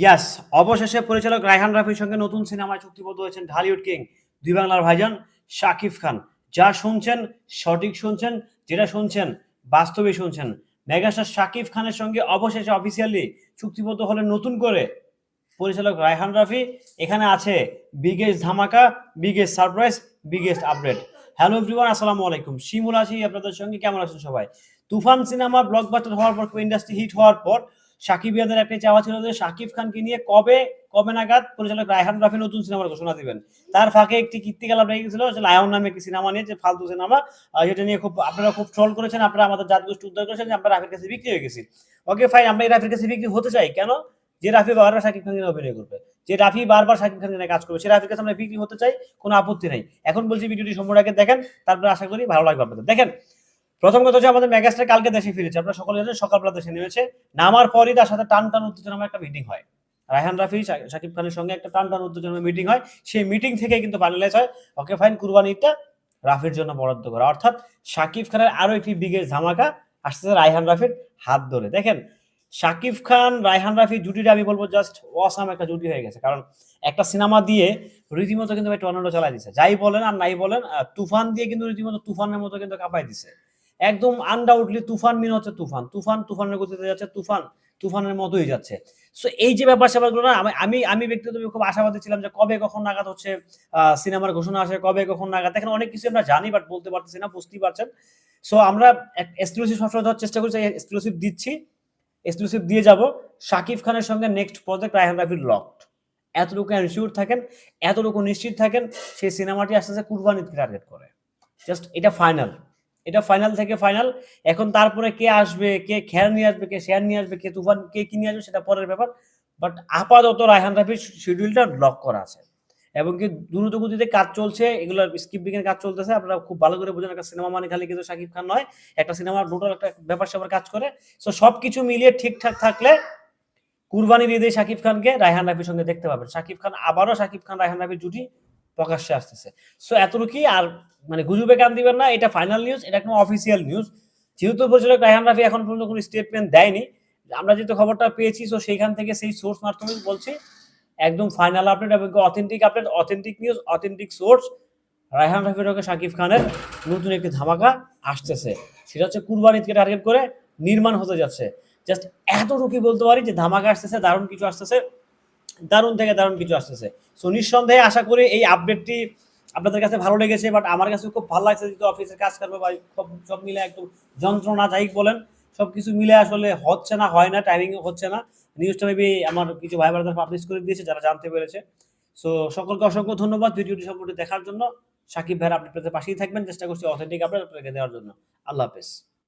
ইয়াস অবশেষে পরিচালক রায়হান রাফির সঙ্গে নতুন সিনেমায় চুক্তিবদ্ধ হয়েছেন ঢালিউড কিং দুই বাংলার ভাইজান শাকিব খান। যা শুনছেন সঠিক শুনছেন, যেটা শুনছেন বাস্তবে শুনছেন। মেগাস্টার শাকিব খানের সঙ্গে অবশেষে অফিসিয়ালি চুক্তিবদ্ধ হলেন নতুন করে পরিচালক রায়হান রাফি। এখানে আছে বিগেস্ট ধামাকা biggest surprise biggest update hello everyone আসসালামু আলাইকুম। শিমুল আছি আপনাদের সঙ্গে, কেমন আছেন সবাই? তুফান সিনেমা ব্লকবাস্টার হওয়ার পর ইন্ডাস্ট্রি হিট হওয়ার পর সাকিব ইয়াদের একটা চাওয়া ছিল যে সাকিব খানকে নিয়ে কবে কবে নাগাদ পরিচালক রায়হান রাফি নতুন সিনেমার ঘোষণা দিবেন। তার ফাঁকে একটি কীর্তিকাল লেগে গেছিল লায়ন নামে একটি সিনেমা নিয়ে, যে ফালতু সিনেমা যেটা নিয়ে খুব, আপনারা খুব ট্রল করেছেন, আপনারা আমাদের জাত গোষ্ঠী উদ্ধার করেছেন যে আমরা রাফির কাছে বিক্রি হয়ে গেছি। ওকে ফাইন আমরা এই রাফির কাছে বিক্রি হতে চাই। কেন? যে রাফি বারবার সাকিব খানকে নিয়ে অভিনয় করবে। যে রাফি বারবার সাকিব নিয়ে কাজ করবে, সে রাফির কাছে আমরা বিক্রি হতে চাই, কোনো আপত্তি নেই। এখন বলছি, ভিডিওটি সম্পূর্ণ আগে দেখেন, তারপরে আশা করি ভালো লাগবে আপনাদের। দেখেন প্রথম কথা হচ্ছে আমাদের মেগাস্টার কালকে দেশে ফিরেছে। আপনারা সকলে জানেন সকালবেলা দেশে নেমেছে। নামার পরই তার সাথে টান টান উত্তেজনাময় একটা মিটিং হয়। রায়হান রাফি শাকিব খানের সঙ্গে একটা টান টান উত্তেজনাময় মিটিং হয়। সেই মিটিং থেকে কিন্তু ফাইনালাইজ হয়। ওকে ফাইন কুরবানিটা রাফির জন্য বরাদ্দ করা। অর্থাৎ শাকিব খানের আরও একটি বিগের ধামাকা আসতেছে রায়হান রাফির হাত ধরে। দেখেন, শাকিব খান, রায়হান রাফি জুটিটা আমি বলব জাস্ট ওয়াসাম একটা জুটি হয়ে গেছে। কারণ একটা সিনেমা দিয়ে রীতিমতো কিন্তু ভাই টর্নেডো চালাই দিছে। যাই বলেন আর নাই বলেন তুফান দিয়ে কিন্তু রীতিমতো তুফানের মতো কিন্তু কাঁপাই দিছে। একদম আনডাউটলি তুফান মিন হচ্ছে তুফান। তুফান তুফানের গতিতে যাচ্ছে, তুফান তুফানের মতোই যাচ্ছে। সো এই যে ব্যাপার স্যাপারগুলো না, আমি আমি ব্যক্তিগতভাবে খুব আশাবাদী ছিলাম যে কবে কখন নাগাদ হচ্ছে সিনেমার ঘোষণা আসে, কবে কখন নাগাদ। দেখেন, অনেক কিছু আমরা জানি বাট বলতে পারতেছি না, বুঝতেই পারছেন। সো আমরা এক্সক্লুসিভ সবসময় দেওয়ার চেষ্টা করছি এক্সক্লুসিভ দিচ্ছি এক্সক্লুসিভ দিয়ে যাব। শাকিব খানের সঙ্গে নেক্সট প্রজেক্ট রায়হান রাফির লকড এতটুকু এনশিওর থাকেন, এতটুকু নিশ্চিত থাকেন, সেই সিনেমাটি আস্তে আস্তে কুরবানিকে টার্গেট করে। জাস্ট এটা ফাইনাল এটা ফাইনাল থেকে ফাইনাল এখন তারপরে কে আসবে, কে খেয়ার নিয়ে আসবে, কে শেয়ার নিয়ে আসবে, কে তুফান, কে কি নিয়ে আসবে সেটা পরের ব্যাপার। বাট আপাতত রায়হান রাফির শিডিউলটা লক করা আছে। এবং কি দ্রুত গতিতে কাজ চলছে, এগুলো স্ক্রিপ্টিং এর কাজ চলতেছে। আপনারা খুব ভালো করে বোঝেন, একটা সিনেমা মানে খালি কিন্তু শাকিব খান নয়, একটা সিনেমার টোটাল একটা ব্যাপার স্যাপার কাজ করে। সো সবকিছু মিলিয়ে ঠিকঠাক থাকলে কুরবানির ঈদে শাকিব খানকে রায়হান রাফির সঙ্গে দেখতে পাবেন। শাকিব খান আবারও শাকিব খান রায়হান রাফির জুটি। প্রকাশ্যে আসতেছে। সো এতটুকুই, আর মানে গুজবে কান দিবেন না, এটা ফাইনাল নিউজ এটা একদম অফিসিয়াল নিউজ যেহেতু পরিচালক রায়হান রাফি এখন পর্যন্ত কোনো স্টেটমেন্ট দেয়নি, আমরা যেহেতু খবরটা পেয়েছি সো সেইখান থেকে সেই সোর্স মাধ্যমে বলছি, একদম ফাইনাল আপডেট এবং authentic update authentic news authentic source Raihan রাফির শাকিব খানের নতুন একটি ধামাকা আসতেছে। সেটা হচ্ছে কুরবানিকে টার্গেট করে নির্মাণ হতে যাচ্ছে। জাস্ট এতটুকুই বলতে পারি যে ধামাকা আসতেছে, দারুণ কিছু আসতেছে। দারুণ থেকে দারুণ কিছু আসতেছে। সো নিঃসন্দেহে আশা করি এই আপডেটটি আপনাদের কাছে ভালো লেগেছে বাট আমার কাছে খুব ভালো লাগছে যেহেতু অফিসের কাজ করবে বা সব সব মিলে একদম যন্ত্রণা, যাই বলেন সব কিছু মিলে আসলে হচ্ছে না, হয় না টাইমিং হচ্ছে না। নিউজটা মেবি আমার কিছু ভাই ব্রাদার পাবলিশ করে দিয়েছে, যারা জানতে পেরেছে। সো সকলকে অসংখ্য ধন্যবাদ ভিডিওটি সম্পর্কে দেখার জন্য। সাকিব ভাইয়ের আপডেট পাশেই থাকবেন, চেষ্টা করছি অথেন্টিক আপডেট আপনাকে দেওয়ার জন্য। আল্লাহ হাফেজ।